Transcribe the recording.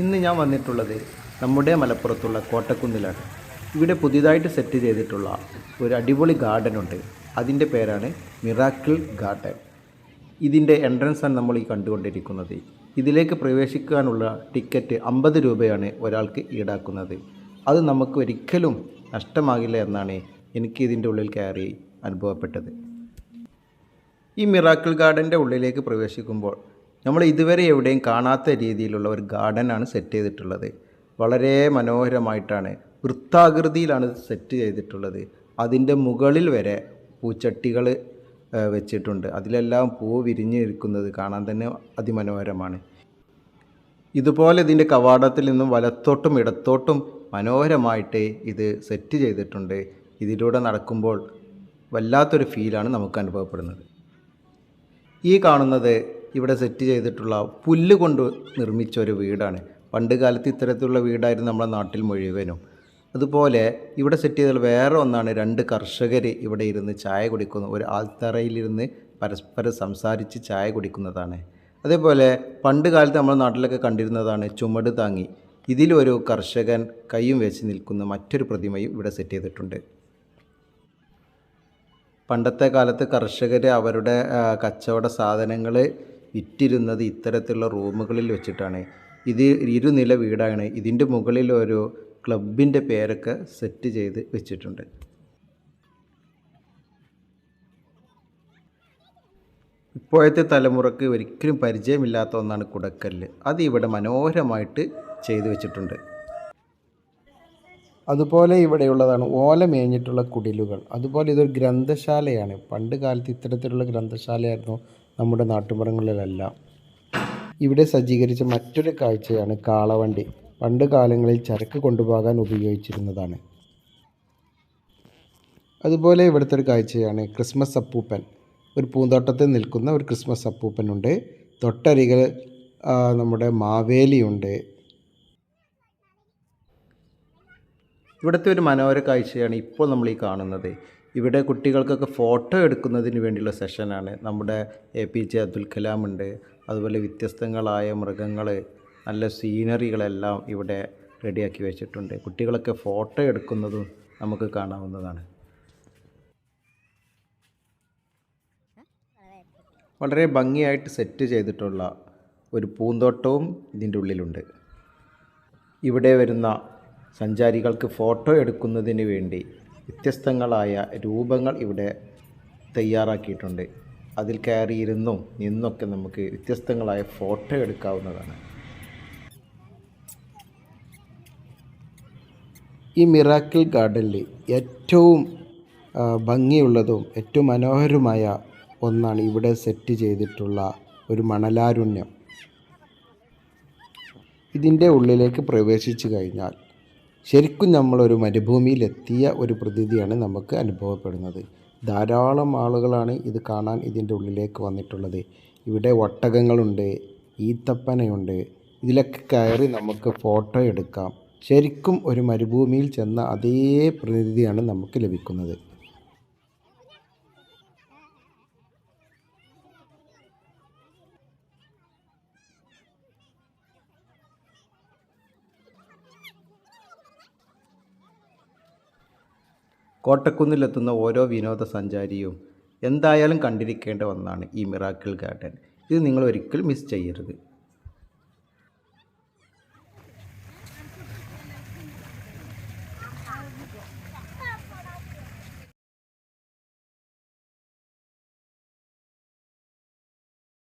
ഇന്ന് ഞാൻ വന്നിട്ടുള്ളത് നമ്മുടെ മലപ്പുറത്തുള്ള കോട്ടക്കുന്നിലാണ്. ഇവിടെ പുതിയതായിട്ട് സെറ്റ് ചെയ്തിട്ടുള്ള ഒരു അടിപൊളി ഗാർഡൻ ഉണ്ട്. അതിന്റെ പേരാണ് മിറാക്കിൾ ഗാർഡൻ ഇതിന്റെ എൻട്രൻസാണ് നമ്മൾ ഈ കണ്ടുകൊണ്ടിരിക്കുന്നത്. ഇതിലേക്ക് പ്രവേശിക്കാനുള്ള ടിക്കറ്റ് അമ്പത് രൂപയാണ് ഒരാൾക്ക് ഈടാക്കുന്നത്. അത് നമുക്ക് ഒരിക്കലും നഷ്ടമാകില്ല എന്നാണ് എനിക്ക് ഇതിന്റെ ഉള്ളിൽ കയറി അനുഭവപ്പെട്ടത്. ഈ മിറാക്കിൾ ഗാർഡന്റെ ഉള്ളിലേക്ക് പ്രവേശിക്കുമ്പോൾ നമ്മൾ ഇതുവരെ എവിടെയും കാണാത്ത രീതിയിലുള്ള ഒരു ഗാർഡനാണ് സെറ്റ് ചെയ്തിട്ടുള്ളത്. വളരെ മനോഹരമായിട്ടാണ് വൃത്താകൃതിയിലാണ് സെറ്റ് ചെയ്തിട്ടുള്ളത്. അതിന്റെ മുകളിൽ വരെ പൂച്ചട്ടികൾ വെച്ചിട്ടുണ്ട്. അതിലെല്ലാം പൂ വിരിഞ്ഞിരിക്കുന്നത് കാണാൻ തന്നെ അതിമനോഹരമാണ്. ഇതുപോലെ ഇതിന്റെ കവാടത്തിൽ നിന്നും വലത്തോട്ടും ഇടത്തോട്ടും മനോഹരമായിട്ട് ഇത് സെറ്റ് ചെയ്തിട്ടുണ്ട്. ഇതിലൂടെ നടക്കുമ്പോൾ വല്ലാത്തൊരു ഫീലാണ് നമുക്ക് അനുഭവപ്പെടുന്നത്. ഈ കാണുന്നത് ഇവിടെ സെറ്റ് ചെയ്തിട്ടുള്ള പുല്ല് കൊണ്ട് നിർമ്മിച്ച ഒരു വീടാണ്. പണ്ട് കാലത്ത് ഇത്തരത്തിലുള്ള വീടായിരുന്നു നമ്മുടെ നാട്ടിൽ മുഴുവനും. അതുപോലെ ഇവിടെ സെറ്റ് ചെയ്ത വേറെ ഒന്നാണ് രണ്ട് കർഷകർ ഇവിടെ ഇരുന്ന് ചായ കുടിക്കുന്നു. ഒരു ആൽത്തറയിലിരുന്ന് പരസ്പരം സംസാരിച്ച് ചായ കുടിക്കുന്നതാണ്. അതേപോലെ പണ്ട് കാലത്ത് നമ്മുടെ നാട്ടിലൊക്കെ കണ്ടിരുന്നതാണ് ചുമട് താങ്ങി. ഇതിലൊരു കർഷകൻ കൈയും വെച്ച് നിൽക്കുന്ന മറ്റൊരു പ്രതിമയും ഇവിടെ സെറ്റ് ചെയ്തിട്ടുണ്ട്. പണ്ടത്തെ കാലത്ത് കർഷകർ അവരുടെ കച്ചവട സാധനങ്ങൾ വിറ്റിരുന്നത് ഇത്തരത്തിലുള്ള റൂമുകളിൽ വെച്ചിട്ടാണ്. ഇത് ഇരുനില വീടാണ്. ഇതിന്റെ മുകളിൽ ഒരു ക്ലബിന്റെ പേരൊക്കെ സെറ്റ് ചെയ്ത് വെച്ചിട്ടുണ്ട്. ഇപ്പോഴത്തെ തലമുറയ്ക്ക് ഒരിക്കലും പരിചയമില്ലാത്ത ഒന്നാണ് കുടക്കല്ല്. അത് ഇവിടെ മനോഹരമായിട്ട് ചെയ്തു വെച്ചിട്ടുണ്ട്. അതുപോലെ ഇവിടെയുള്ളതാണ് ഓല മേഞ്ഞിട്ടുള്ള കുടിലുകൾ. അതുപോലെ ഇതൊരു ഗ്രന്ഥശാലയാണ്. പണ്ട് കാലത്ത് ഇത്തരത്തിലുള്ള ഗ്രന്ഥശാലയായിരുന്നു നമ്മുടെ നാട്ടുമ്പുറങ്ങളിലെല്ലാം. ഇവിടെ സജ്ജീകരിച്ച മറ്റൊരു കാഴ്ചയാണ് കാളവണ്ടി. പണ്ട് കാലങ്ങളിൽ ചരക്ക് കൊണ്ടുപോകാൻ ഉപയോഗിച്ചിരുന്നതാണ്. അതുപോലെ ഇവിടുത്തെ ഒരു കാഴ്ചയാണ് ക്രിസ്മസ് അപ്പൂപ്പൻ. ഒരു പൂന്തോട്ടത്തിൽ നിൽക്കുന്ന ഒരു ക്രിസ്മസ് അപ്പൂപ്പനുണ്ട്. തൊട്ടരികിൽ ആ, നമ്മുടെ മാവേലിയുണ്ട്. ഇവിടുത്തെ ഒരു മനോഹര കാഴ്ചയാണ് ഇപ്പോൾ നമ്മൾ ഈ കാണുന്നത്. ഇവിടെ കുട്ടികൾക്കൊക്കെ ഫോട്ടോ എടുക്കുന്നതിന് വേണ്ടിയുള്ള സെഷനാണ്. നമ്മുടെ A P J Abdul Kalam ഉണ്ട്. അതുപോലെ വ്യത്യസ്തങ്ങളായ മൃഗങ്ങൾ നല്ല സീനറികളെല്ലാം ഇവിടെ റെഡിയാക്കി വെച്ചിട്ടുണ്ട്. കുട്ടികളൊക്കെ ഫോട്ടോ എടുക്കുന്നതും നമുക്ക് കാണാവുന്നതാണ്. വളരെ ഭംഗിയായിട്ട് സെറ്റ് ചെയ്തിട്ടുള്ള ഒരു പൂന്തോട്ടവും ഇതിന്റെ ഉള്ളിലുണ്ട്. ഇവിടെ വരുന്ന സഞ്ചാരികൾക്ക് ഫോട്ടോ എടുക്കുന്നതിന് വേണ്ടി വ്യത്യസ്തങ്ങളായ രൂപങ്ങൾ ഇവിടെ തയ്യാറാക്കിയിട്ടുണ്ട്. അതിൽ കയറിയിരുന്നും നിന്നൊക്കെ നമുക്ക് വ്യത്യസ്തങ്ങളായ ഫോട്ടോ എടുക്കാവുന്നതാണ്. ഈ മിറാക്കിൾ ഗാർഡനിൽ ഏറ്റവും ഭംഗിയുള്ളതും ഏറ്റവും മനോഹരമായ ഒന്നാണ് ഇവിടെ സെറ്റ് ചെയ്തിട്ടുള്ള ഒരു മണലാരുണ്യം. ഇതിന്റെ ഉള്ളിലേക്ക് പ്രവേശിച്ചു കഴിഞ്ഞാൽ ശരിക്കും നമ്മളൊരു മരുഭൂമിയിലെത്തിയ ഒരു പ്രതീതിയാണ് നമുക്ക് അനുഭവപ്പെടുന്നത്. ധാരാളം ആളുകളാണ് ഇത് കാണാൻ ഇതിന്റെ ഉള്ളിലേക്ക് വന്നിട്ടുള്ളത്. ഇവിടെ ഒട്ടകങ്ങളുണ്ട് ഈത്തപ്പനയുണ്ട്. ഇതിലൊക്കെ കയറി നമുക്ക് ഫോട്ടോ എടുക്കാം. ശരിക്കും ഒരു മരുഭൂമിയിൽ ചെന്ന അതേ പ്രതീതിയാണ് നമുക്ക് ലഭിക്കുന്നത്. കോട്ടക്കുന്നിലെത്തുന്ന ഓരോ വിനോദസഞ്ചാരിയും എന്തായാലും കണ്ടിരിക്കേണ്ട ഒന്നാണ് ഈ മിറാക്കിൾ ഗാർഡൻ. ഇത് നിങ്ങൾ ഒരിക്കലും മിസ് ചെയ്യരുത്.